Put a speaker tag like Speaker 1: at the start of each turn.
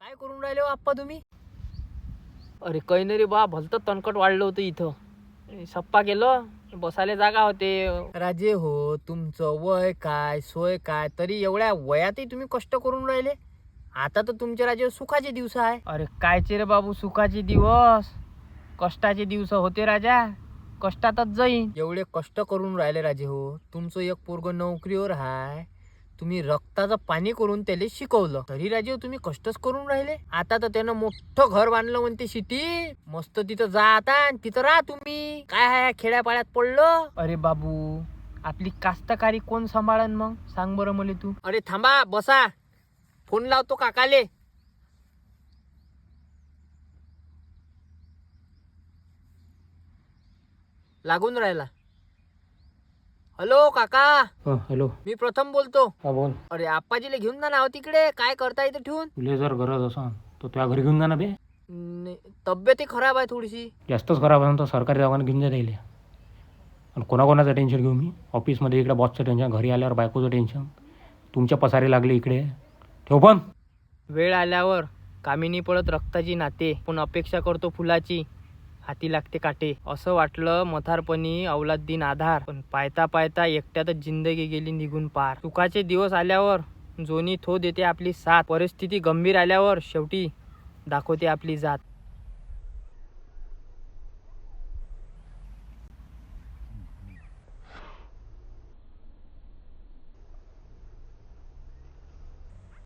Speaker 1: काय करून राहिले हो आप्पा तुम्ही? अरे काही नाही रे बा भलतं तणकट वाढलं होतं इथं. सप्पा केलं बसायला जागा होते. राजे हो तुमचं वय काय सोय काय तरी एवढ्या वयातही तुम्ही कष्ट करून राहिले. आता तर तुमच्या राजे सुखाचे दिवस आहे. अरे कायचे रे बाबू सुखाचे दिवस. कष्टाचे दिवस होते राजा. कष्टातच जाईन. एवढे कष्ट करून राहिले राजे हो. तुमचं एक पोरग नोकरीवर हाय. तुम्ही रक्ताचं पाणी करून त्याला शिकवलं. तरी राजे हो, तुम्ही कष्टच करून राहिले. आता तर त्यानं मोठं घर बांधलं म्हणते सिटी. मस्त तिथं जा आता आणि तिथं राहा तुम्ही. काय आहे खेड्यापाड्यात पडलं? अरे बाबू आपली कास्तकारी कोण सांभाळन मग? सांग बरं मला तू. अरे थांबा बसा. फोन लावतो काकाले. लागून राहिला. हॅलो काका.
Speaker 2: हॅलो.
Speaker 1: मी प्रथम बोलतो.
Speaker 2: हा बोल.
Speaker 1: अरे आप्पाजीला घेऊन जा ना तिकडे. काय करता इथं ठेवून?
Speaker 2: तुला जर गरज असन तर तुझ्या घरी घेऊन जा ना बे.
Speaker 1: न- तब्येतही खराब आहे थोडीशी.
Speaker 2: जास्तच खराब आहे तर सरकारी दवाखान्यात घेऊन जा राहिले आणि कोणाकोणाचं टेन्शन घेऊ मी? ऑफिसमध्ये इकडे बॉसचं टेन्शन घरी आल्यावर बायकोचं टेन्शन तुमच्या पसारे लागले इकडे. ठेव पण
Speaker 1: वेळ आल्यावर कामिनी पडत रक्ताची नाते पण अपेक्षा करतो फुलाची. हाती लागते काटे. असं वाटलं मथारपणी अवलादीन आधार. पण पायता पायता एकट्यातच जिंदगी गेली निघून पार. सुखाचे दिवस आल्यावर जोनी थो देते आपली साथ. परिस्थिती गंभीर आल्यावर शेवटी दाखवते आपली जात.